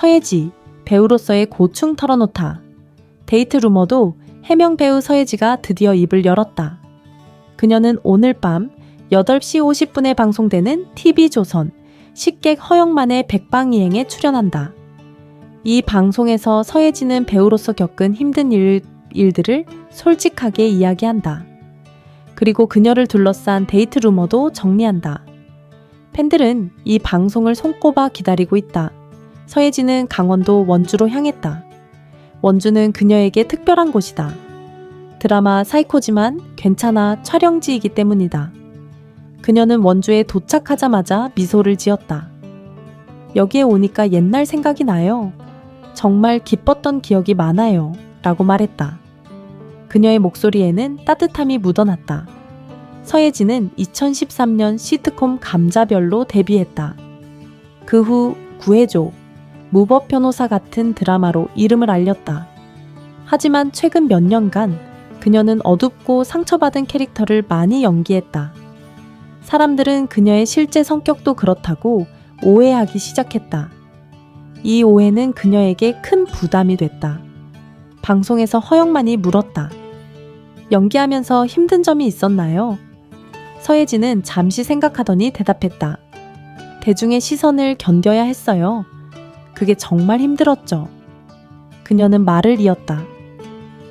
서예지, 배우로서의 고충 털어놓다. 데이트 루머도 해명 배우 서예지가 드디어 입을 열었다. 그녀는 오늘 밤 8시 50분에 방송되는 TV조선 식객 허영만의 백방이행에 출연한다. 이 방송에서 서예지는 배우로서 겪은 힘든 일, 일들을 솔직하게 이야기한다. 그리고 그녀를 둘러싼 데이트 루머도 정리한다. 팬들은 이 방송을 손꼽아 기다리고 있다. 서예지는 강원도 원주로 향했다. 원주는 그녀에게 특별한 곳이다. 드라마 사이코지만 괜찮아 촬영지이기 때문이다. 그녀는 원주에 도착하자마자 미소를 지었다. 여기에 오니까 옛날 생각이 나요. 정말 기뻤던 기억이 많아요. 라고 말했다. 그녀의 목소리에는 따뜻함이 묻어났다. 서예진은 2013년 시트콤 감자별로 데뷔했다. 그 후 구해줘, 무법 변호사 같은 드라마로 이름을 알렸다. 하지만 최근 몇 년간 그녀는 어둡고 상처받은 캐릭터를 많이 연기했다. 사람들은 그녀의 실제 성격도 그렇다고 오해하기 시작했다. 이 오해는 그녀에게 큰 부담이 됐다. 방송에서 허영만이 물었다. 연기하면서 힘든 점이 있었나요? 서예진은 잠시 생각하더니 대답했다. 대중의 시선을 견뎌야 했어요. 그게 정말 힘들었죠. 그녀는 말을 이었다.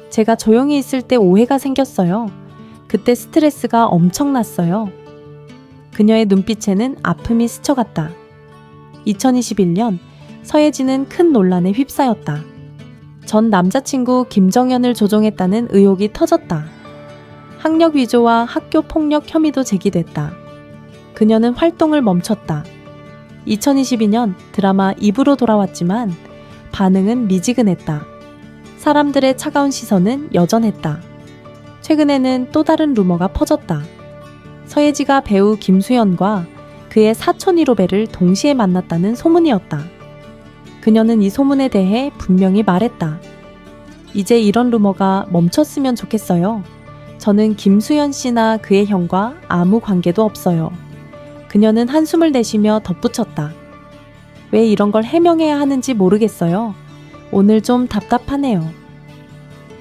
제가 조용히 있을 때 오해가 생겼어요. 그때 스트레스가 엄청났어요. 그녀의 눈빛에는 아픔이 스쳐갔다. 2021년 서예진은 큰 논란에 휩싸였다. 전 남자친구 김정현을 조종했다는 의혹이 터졌다. 학력 위조와 학교 폭력 혐의도 제기됐다. 그녀는 활동을 멈췄다. 2022년 드라마 2부로 돌아왔지만 반응은 미지근했다. 사람들의 차가운 시선은 여전했다. 최근에는 또 다른 루머가 퍼졌다. 서예지가 배우 김수현과 그의 사촌 1호배를 동시에 만났다는 소문이었다. 그녀는 이 소문에 대해 분명히 말했다. 이제 이런 루머가 멈췄으면 좋겠어요. 저는 김수현 씨나 그의 형과 아무 관계도 없어요. 그녀는 한숨을 내쉬며 덧붙였다. 왜 이런 걸 해명해야 하는지 모르겠어요. 오늘 좀 답답하네요.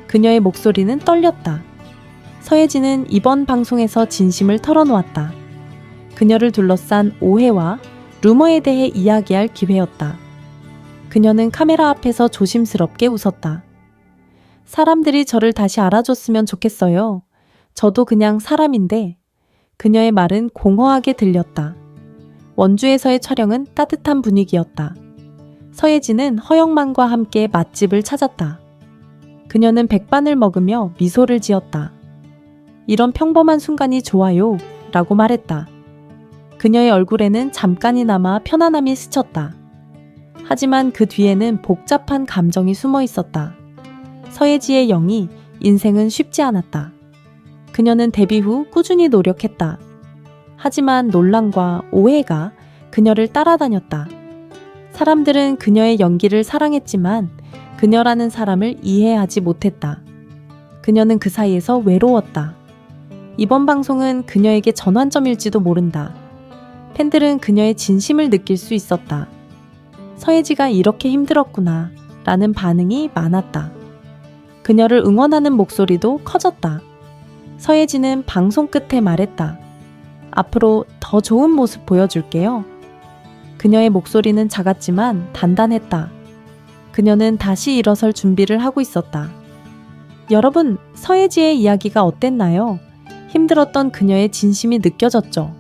그녀의 목소리는 떨렸다. 서예진은 이번 방송에서 진심을 털어놓았다. 그녀를 둘러싼 오해와 루머에 대해 이야기할 기회였다. 그녀는 카메라 앞에서 조심스럽게 웃었다. 사람들이 저를 다시 알아줬으면 좋겠어요. 저도 그냥 사람인데 그녀의 말은 공허하게 들렸다. 원주에서의 촬영은 따뜻한 분위기였다. 서예진은 허영만과 함께 맛집을 찾았다. 그녀는 백반을 먹으며 미소를 지었다. 이런 평범한 순간이 좋아요. 라고 말했다. 그녀의 얼굴에는 잠깐이나마 편안함이 스쳤다. 하지만 그 뒤에는 복잡한 감정이 숨어 있었다. 서예지의 영이 인생은 쉽지 않았다. 그녀는 데뷔 후 꾸준히 노력했다. 하지만 논란과 오해가 그녀를 따라다녔다. 사람들은 그녀의 연기를 사랑했지만 그녀라는 사람을 이해하지 못했다. 그녀는 그 사이에서 외로웠다. 이번 방송은 그녀에게 전환점일지도 모른다. 팬들은 그녀의 진심을 느낄 수 있었다. 서예지가 이렇게 힘들었구나 라는 반응이 많았다. 그녀를 응원하는 목소리도 커졌다. 서예지는 방송 끝에 말했다. 앞으로 더 좋은 모습 보여줄게요. 그녀의 목소리는 작았지만 단단했다. 그녀는 다시 일어설 준비를 하고 있었다. 여러분, 서예지의 이야기가 어땠나요? 힘들었던 그녀의 진심이 느껴졌죠?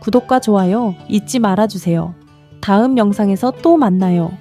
구독과 좋아요 잊지 말아주세요. 다음 영상에서 또 만나요.